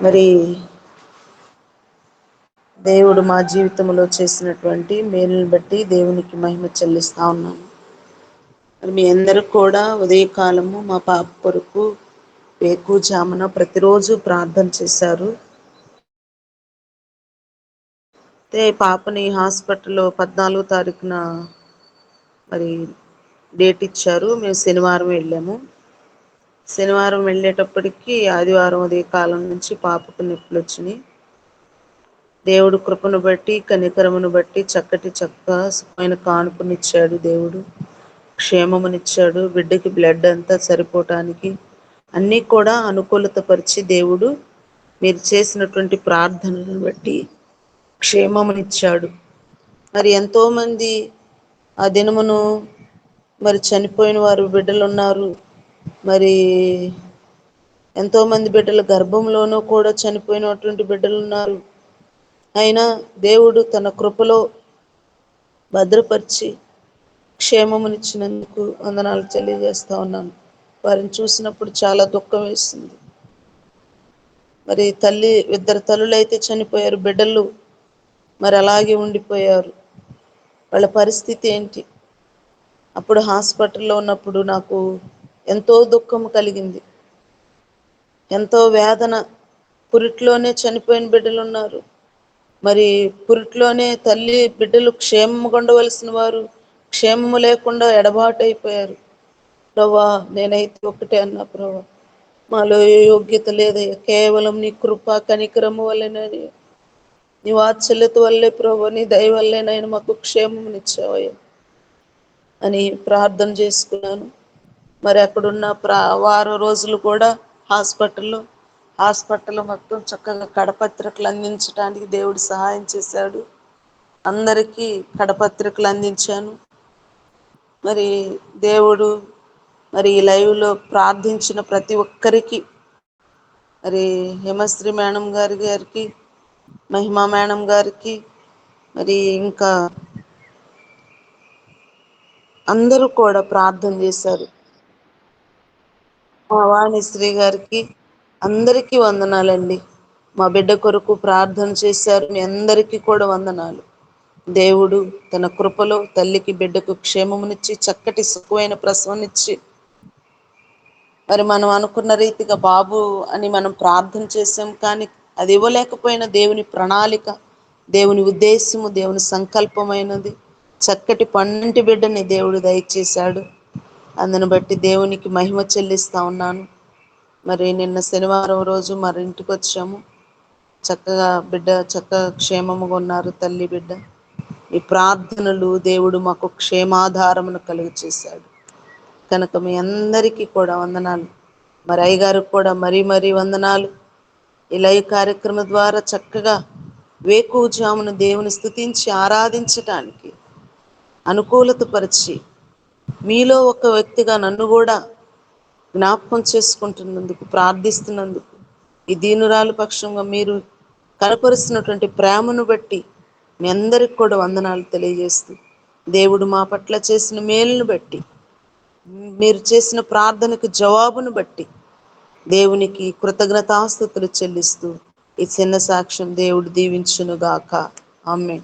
మరి దేవుడు మా జీవితంలో చేసినటువంటి మేలును బట్టి దేవునికి మహిమ చెల్లిస్తా ఉన్నాను. మరి మీ అందరు కూడా ఉదయకాలము మా పాప కొరకు వేకుజామున ప్రతిరోజు ప్రార్థన చేశారు. అయితే పాపని హాస్పిటల్లో పద్నాలుగు తారీఖున మరి డేట్ ఇచ్చారు. మేము శనివారం వెళ్ళాము. శనివారం వెళ్ళేటప్పటికి ఆదివారం ఉదయ కాలం నుంచి పాపకు నొప్పులు వచ్చినాయి. దేవుడు కృపను బట్టి కనికరమును బట్టి చక్కటి చక్క సుఖమైన కానుకనిచ్చాడు దేవుడు. క్షేమమునిచ్చాడు. బిడ్డకి బ్లడ్ అంతా సరిపోవటానికి అన్నీ కూడా అనుకూలత పరిచి దేవుడు మీరు చేసినటువంటి ప్రార్థనలను బట్టి క్షేమమునిచ్చాడు. మరి ఎంతోమంది ఆ దినమును మరి చనిపోయిన వారు బిడ్డలు ఉన్నారు మరి ఎంతో మంది బిడ్డలు గర్భంలోనూ కూడా చనిపోయినటువంటి బిడ్డలు ఉన్నారు. అయినా దేవుడు తన కృపలో భద్రపరిచి క్షేమమునిచ్చినందుకు వందనాలు తెలియజేస్తా ఉన్నాను. వారిని చూసినప్పుడు చాలా దుఃఖం వేసింది. మరి తల్లి ఇద్దరు తల్లులైతే అయితే చనిపోయారు బిడ్డలు మరి అలాగే ఉండిపోయారు. వాళ్ళ పరిస్థితి ఏంటి? అప్పుడు హాస్పిటల్లో ఉన్నప్పుడు నాకు ఎంతో దుఃఖము కలిగింది. ఎంతో వేదన. పురిట్లోనే చనిపోయిన బిడ్డలు ఉన్నారు. మరి పురిట్లోనే తల్లి బిడ్డలు క్షేమము ఉండవలసిన వారు క్షేమము లేకుండా ఎడబాటు అయిపోయారు ప్రభా నేనైతే ఒకటే అన్నా ప్రభా మాలో యోగ్యత లేదయ్యా. కేవలం నీ కృప కనికరము వల్లనే నీ వాత్సల్యత వల్లే ప్రభు నీ దయ వల్లే నేను మాకు ఇచ్చావయ్యా అని ప్రార్థన చేసుకున్నాను. మరి అక్కడున్న ప్రా వారం రోజులు కూడా హాస్పిటల్లో హాస్పిటల్ మొత్తం చక్కగా కడపత్రికలు అందించడానికి దేవుడు సహాయం చేశాడు. అందరికీ కడపత్రికలు అందించాను. మరి దేవుడు మరి ఈ లైవ్లో ప్రార్థించిన ప్రతి ఒక్కరికి మరి హిమశ్రీ మేడం గారి గారికి మహిమా మేడం గారికి మరి ఇంకా అందరూ కూడా ప్రార్థన చేశారు. మా వాణిశ్రీ గారికి అందరికీ వందనాలండి. మా బిడ్డ కొరకు ప్రార్థన చేశారు. మీ అందరికీ కూడా వందనాలు. దేవుడు తన కృపలో తల్లికి బిడ్డకు క్షేమమునిచ్చి చక్కటి సుఖమైన ప్రసవనిచ్చి మరి మనం అనుకున్న రీతిగా బాబు అని మనం ప్రార్థన చేసాం కానీ అది ఇవ్వలేకపోయిన దేవుని ప్రణాళిక దేవుని ఉద్దేశము దేవుని సంకల్పమైనది. చక్కటి పన్నెంటి బిడ్డని దేవుడు దయచేశాడు. అందును బట్టి దేవునికి మహిమ చెల్లిస్తా ఉన్నాను. మరి నిన్న శనివారం రోజు మరి ఇంటికి వచ్చాము. చక్కగా బిడ్డ చక్కగా క్షేమముగా ఉన్నారు తల్లి బిడ్డ. ఈ ప్రార్థనలు దేవుడు మాకు క్షేమాధారమును కలుగు చేశాడు కనుక మీ అందరికీ కూడా వందనాలు. మరి అయ్యగారికి కూడా మరీ మరీ వందనాలు. ఈ కార్యక్రమం ద్వారా చక్కగా వేకుజామును దేవుని స్థుతించి ఆరాధించటానికి అనుకూలత పరిచి మీలో ఒక వ్యక్తిగా నన్ను కూడా జ్ఞాపకం చేసుకుంటున్నందుకు ప్రార్థిస్తున్నందుకు ఈ దీనురాలు పక్షంగా మీరు కనపరుస్తున్నటువంటి ప్రేమను బట్టి మీ అందరికి కూడా వందనాలు తెలియజేస్తూ దేవుడు మా పట్ల చేసిన మేలును బట్టి మీరు చేసిన ప్రార్థనకు జవాబును బట్టి దేవునికి కృతజ్ఞతాస్థుతులు చెల్లిస్తూ ఈ చిన్న సాక్ష్యం దేవుడు దీవించునుగాక. ఆమె